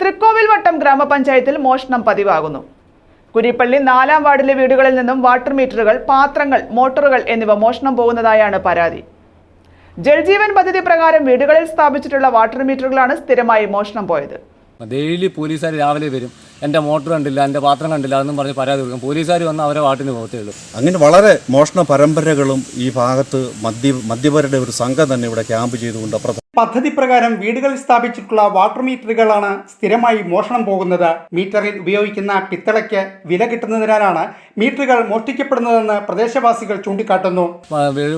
തൃക്കോവിൽവട്ടം ഗ്രാമപഞ്ചായത്തിൽ മോഷണം പതിവാകുന്നു. കുരിപ്പള്ളി നാലാം വാർഡിലെ വീടുകളിൽ നിന്നും വാട്ടർ മീറ്ററുകൾ പാത്രങ്ങൾ മോട്ടോറുകൾ എന്നിവ മോഷണം പോകുന്നതായാണ് പരാതി. ജൽജീവൻ പദ്ധതി പ്രകാരം വീടുകളിൽ സ്ഥാപിച്ചിട്ടുള്ള വാട്ടർ മീറ്ററുകളാണ് സ്ഥിരമായി മോഷണം പോയത്. ഡെയിലി പോലീസുകാർ രാവിലെ വരും. എന്റെ മോട്ടർ കണ്ടില്ല എന്റെ പാത്രം കണ്ടില്ല എന്നും പറഞ്ഞ് പരാതി കൊടുക്കും. പോലീസുകാർ വന്ന് അവരെ വാട്ടിന് പോകത്തേ ഉള്ളൂ. അങ്ങനെ വളരെ മോഷണ പരമ്പരകളും ഈ ഭാഗത്ത് മദ്യ മദ്യപരുടെ ഒരു സംഘം തന്നെ ഇവിടെ ക്യാമ്പ് ചെയ്തുകൊണ്ട് അപ്പുറത്ത് പദ്ധതി പ്രകാരം വീടുകളിൽ സ്ഥാപിച്ചിട്ടുള്ള വാട്ടർ മീറ്ററുകളാണ് സ്ഥിരമായി മോഷണം പോകുന്നത്. മീറ്ററിൽ ഉപയോഗിക്കുന്ന പിത്തളയ്ക്ക് വില കിട്ടുന്നതിനാലാണ് മീറ്ററുകൾ മോഷ്ടിക്കപ്പെടുന്നതെന്ന് പ്രദേശവാസികൾ ചൂണ്ടിക്കാട്ടുന്നു.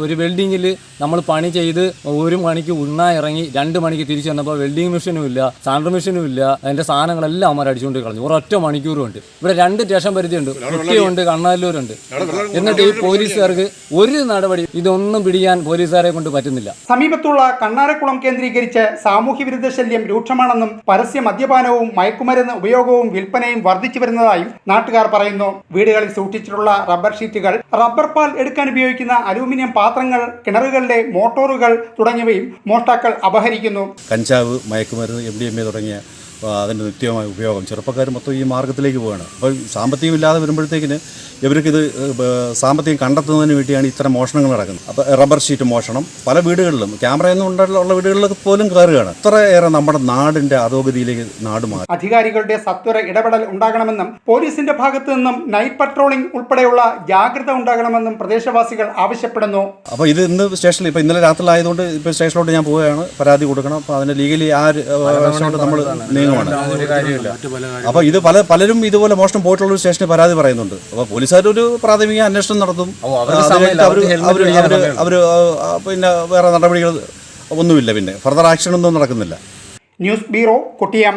ഒരു വെൽഡിങ്ങിൽ നമ്മൾ പണി ചെയ്ത് ഒരു മണിക്ക് ഉണ്ണാ ഇറങ്ങി രണ്ട് മണിക്ക് തിരിച്ചു വന്നപ്പോൾ വെൽഡിംഗ് മെഷീനും ഇല്ല സാൻഡർ മെഷീനും ഇല്ല അതിന്റെ സാധനങ്ങളെല്ലാം അമ്മ അടിച്ചുകൊണ്ട് കളഞ്ഞു. ഒരൊറ്റ മണിക്കൂറും ഉണ്ട് ഇവിടെ രണ്ട് സ്റ്റേഷൻ പരിധിയുണ്ട്. കുട്ടിയുണ്ട് കണ്ണാലൂരുണ്ട് എന്നിട്ട് ഈ പോലീസുകാർക്ക് ഒരു നടപടി ഇതൊന്നും പിടിക്കാൻ പോലീസുകാരെ കൊണ്ട് പറ്റുന്നില്ല. സമീപത്തുള്ള കണ്ണാരക്കുളം കേന്ദ്രീകരിച്ച് സാമൂഹ്യ വിരുദ്ധ ശല്യം രൂക്ഷമാണെന്നും പരസ്യ മദ്യപാനവും മയക്കുമരുന്ന് ഉപയോഗവും വിൽപ്പനയും വർദ്ധിച്ചു വരുന്നതായും നാട്ടുകാർ പറയുന്നു. വീടുകളിൽ സൂക്ഷിച്ചിട്ടുള്ള റബ്ബർ ഷീറ്റുകൾ റബ്ബർ പാൽ എടുക്കാൻ ഉപയോഗിക്കുന്ന അലൂമിനിയം പാത്രങ്ങൾ കിണറുകളിലെ മോട്ടോറുകൾ തുടങ്ങിയവയും മോഷ്ടാക്കൾ അപഹരിക്കുന്നു. കഞ്ചാവ് മയക്കുമരുന്ന് എം ഡി എം എ തുടങ്ങിയ അതിന്റെ നിത്യമായ ഉപയോഗം ചെറുപ്പക്കാർ മൊത്തം ഈ മാർഗത്തിലേക്ക് പോവുകയാണ്. അപ്പോൾ സാമ്പത്തികം ഇല്ലാതെ വരുമ്പോഴത്തേക്കിന് ഇവർക്കിത് സാമ്പത്തികം കണ്ടെത്തുന്നതിന് വേണ്ടിയാണ് ഇത്തരം മോഷണങ്ങൾ നടക്കുന്നത്. അപ്പോൾ റബ്ബർ ഷീറ്റ് മോഷണം പല വീടുകളിലും. ക്യാമറയൊന്നും ഉള്ള വീടുകളിലൊക്കെ പോലും കയറുകയാണ്. ഇത്രയേറെ നമ്മുടെ നാടിന്റെ അധോഗതിയിലേക്ക് നാട് മാറി. അധികാരികളുടെ സത്വര ഇടപെടൽ ഉണ്ടാകണമെന്നും പോലീസിന്റെ ഭാഗത്തു നിന്നും നൈറ്റ് പട്രോളിംഗ് ഉൾപ്പെടെയുള്ള ജാഗ്രത ഉണ്ടാകണമെന്നും പ്രദേശവാസികൾ ആവശ്യപ്പെടുന്നു. അപ്പോൾ ഇത് ഇന്ന് സ്റ്റേഷനിൽ ഇപ്പോൾ ഇന്നലെ രാത്രിയിലായതുകൊണ്ട് ഇപ്പോൾ സ്റ്റേഷനിലോട്ട് ഞാൻ പോവുകയാണ്. പരാതി കൊടുക്കണം. അപ്പോൾ അതിന് ലീഗലി ആ നമ്മൾ നീങ്ങുവാണ്. അപ്പോൾ ഇത് പല പലരും ഇതുപോലെ മോഷണം പോയിട്ടുള്ള സ്റ്റേഷനിൽ പരാതി പറയുന്നുണ്ട്. അപ്പോൾ പോലീസുകാർ ഒരു പ്രാഥമിക അന്വേഷണം നടത്തും. അവർ പിന്നെ വേറെ നടപടികൾ ഒന്നുമില്ല പിന്നെ. ഫർദർ ആക്ഷൻ ഒന്നും നടക്കുന്നില്ല. News bureau Kottiyam.